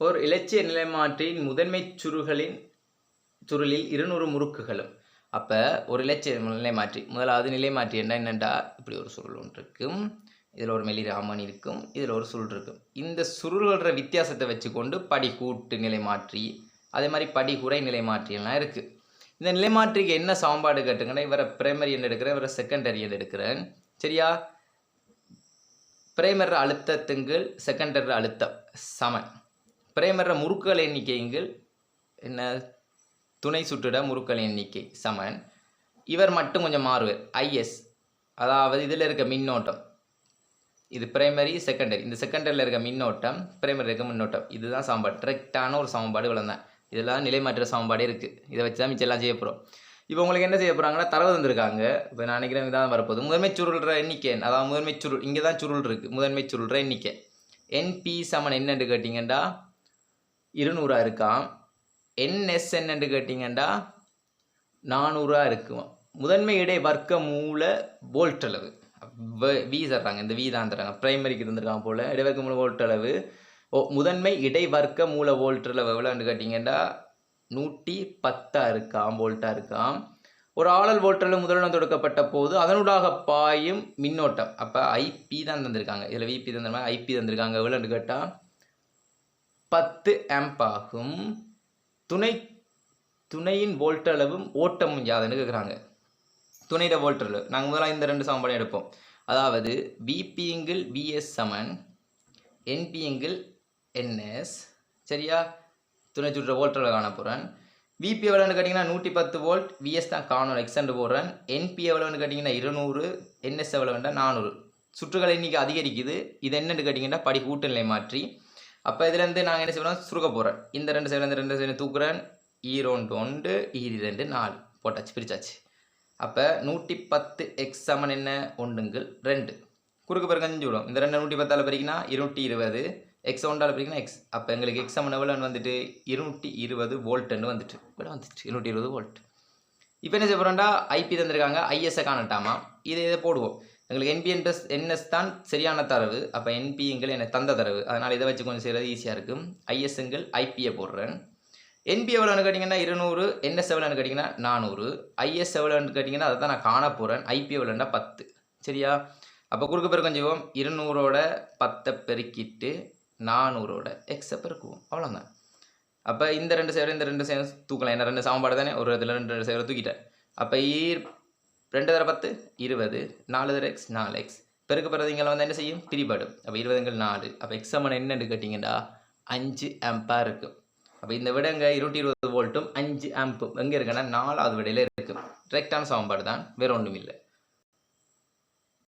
ஓர் இலட்சிய நிலைமாற்றியின் முதன்மை சுருகளின் சுருளில் இருநூறு முறுக்குகளும். அப்போ ஒரு இலட்சிய நிலைமாற்றி முதலாவது நிலைமாற்றி என்ன என்னண்டா? இப்படி ஒரு சுருள் ஒன்று இருக்கும். இதில் ஒரு மெலி ராமன் இருக்கும். இதில் ஒரு சுருள் இருக்கும். இந்த சுருள்கிற வித்தியாசத்தை வச்சுக்கொண்டு படி கூட்டு நிலைமாற்றி அதே மாதிரி படி குறை நிலைமாற்றியெல்லாம் இருக்குது இந்த நிலைமாற்றிக்கு என்ன சமன்பாடு கேட்டுங்கன்னா இவரை பிரைமரி எண் எடுக்கிறேன் இவரை செகண்டரி எண் எடுக்கிறேன். சரியா? பிரைமர் அழுத்தத்துங்கள் செகண்டரி அழுத்தம். சமன். பிரைமர முறுக்குகள் எண்ணிக்கைங்கள் என்ன? துணை சுற்றிட முறுக்கள் எண்ணிக்கை. சமன். இவர் மட்டும் கொஞ்சம் மாறுவார் ஐஎஸ். அதாவது இதில் இருக்க மின்னோட்டம். இது பிரைமரி செகண்டரி இந்த செகண்டரியில் இருக்க மின்னோட்டம் பிரைமரி இருக்க மின்னோட்டம். இதுதான் சமன்பாடு. டிரெக்டான ஒரு சமன்பாடு இவ்வளோதான் இதெல்லாம் நிலைமாற்ற சமன்பாடு இருக்குது இதை வச்சு தான் மிச்சம் எல்லாம் செய்ய போகிறோம் இப்போ உங்களுக்கு என்ன செய்ய போகிறாங்கன்னா தரவு தந்திருக்காங்க. இப்போ நான் நினைக்கிறேன் இதான் வரப்போகுது. முதன்மை சுருள்ற எண்ணிக்கை அதாவது முதன்மை சுருள் இங்கே தான் சுருள் இருக்குது முதன்மை சுருள்ற எண்ணிக்கை. என்பி சமன் என்னென்று கேட்டிங்கன்னா இருநூறாக இருக்காம் என்எஸ் கேட்டிங்கண்டா? கேட்டிங்கன்னா நானூறா இருக்கும் முதன்மை இடை வர்க்க மூல வோல்ட் அளவு. வி தர்றாங்க. இந்த வி தான் தர்றாங்க. பிரைமரிக்கு இருந்திருக்காங்க போல். இடைவர்க்க மூல வோல்ட் அளவு. ஓ முதன்மை இடை வர்க்க மூல வோல்ட் அளவு எவ்வளோன்னு கேட்டிங்கன்னா நூற்றி பத்தாக இருக்காம். வோல்ட்டாக இருக்காம். ஒரு ஆளல் வோல்ட்டில் முதலிடம் தொடுக்கப்பட்ட போது அதனூடாக பாயும் மின்னோட்டம். அப்போ ஐபி தான் தந்திருக்காங்க. இதில் விபி தந்திருக்காங்க. ஐபி தந்திருக்காங்க எவ்வளோன்னு கேட்டால் பத்து ஆம்ப் ஆகும். துணை துணையின் வோல்ட் அளவும் ஓட்டமும் யாதுன்னு கேட்குறாங்க. துணையிட வோல்ட் அளவு. நாங்கள் முதல்ல இந்த ரெண்டு சமன்பாடு எடுப்போம். அதாவது விபிங்கில் விஎஸ் சமன் என்பிங்கில் என்எஸ் சரியா? துணை சுற்ற வோல்ட் அளவு காண போகிறேன் விபி எவ்வளோன்னு கேட்டிங்கன்னா நூற்றி பத்து வோல்ட் விஎஸ் தான் காணும். எக்ஸண்ட் போடுறேன். என்பி எவ்வளோன்னு கேட்டிங்கன்னா இருநூறு என்எஸ் எவ்வளோண்டா நானூறு. சுற்றுகளை இன்றைக்கி அதிகரிக்குது. இது என்னென்னு கேட்டிங்கன்னா படி கூட்டநிலை மாற்றி. அப்போ இதுலேருந்து நாங்கள் என்ன செய்வோம் சுருக்க போகிறேன் இந்த ரெண்டு சைடுலேருந்து ரெண்டு சைடு தூக்குறேன். ஈரோண்டு ஒன்று ஈரி ரெண்டு நாலு. போட்டாச்சு பிரித்தாச்சு அப்போ நூற்றி பத்து எக்ஸ் சமன் என்ன? ஒன்றுங்கள் ரெண்டு. குறுக்கு பிறகு அஞ்சு விடும். இந்த ரெண்டு நூற்றி பத்தால் பிரிக்கினா இருநூற்றி இருபது. எக்ஸ் ஒன்றால் பிரிக்கினா எக்ஸ் அப்போ எங்களுக்கு எக்ஸ் சமன் எவ்வளோன்னு வந்துட்டு? இருநூற்றி இருபது வோல்ட்டுன்னு வந்துட்டு. இவ்வளோ வந்துட்டு இருநூற்றி இருபது வோல்ட் இப்போ என்ன செய்ய போகிறோம்டா ஐபி தந்திருக்காங்க. ஐஎஸ்ஐ காணட்டாமா? இதை இதை போடுவோம். எங்களுக்கு என்பிஎன்எஸ் என்எஸ் தான் சரியான தரவு. அப்போ என்பிங்கள் எனக்கு தந்த தரவு. அதனால் இதை வச்சு கொஞ்சம் செய்கிறது ஈஸியாக இருக்கும் ஐஎஸ்எங்கள் ஐபியை போடுறேன். என்பி எவ்வளோன்னு கேட்டிங்கன்னா இருநூறு. என்எஸ் எவ்வளோன்னு கேட்டிங்கன்னா நானூறு. ஐஎஸ் எவ்வளோன்னு கேட்டிங்கன்னா அதை தான் நான் காண போகிறேன் ஐபி எவ்வளோன்னா பத்து. சரியா? அப்போ குறுக்கு பெருக்கம் செய்வோம். இருநூறோட பத்தை பெருக்கிட்டு நானூறோட எக்ஸை பெருக்குவோம். அவ்வளோதான் அப்போ இந்த ரெண்டு சைடு இந்த ரெண்டு சைடு தூக்கலாம். என்ன ரெண்டு சமன்பாடு தானே. ஒரு இதில் ரெண்டு ரெண்டு சைடு தூக்கிட்டேன். அப்போ ஈர் ரெண்டு தர பத்து இருபது நாலு தர எக்ஸ் நாலு எக்ஸ் பெருக்கு பிறதிங்களை வந்து என்ன செய்யும்? பிரிபடும். அப்போ இருபதுங்கள் நாலு. அப்போ எக்ஸ் சமன் என்னன்னு கேட்டிங்கன்னா அஞ்சு ஆம்பா இருக்கும். அப்போ இந்த விடங்க இருநூற்றி இருபது வோல்ட்டும் அஞ்சு ஆம்பும் எங்கே இருக்குன்னா நாலாவது விடையில இருக்கும் டிரெக்டான சமன்பாடு தான் வேற ஒன்றும் இல்லை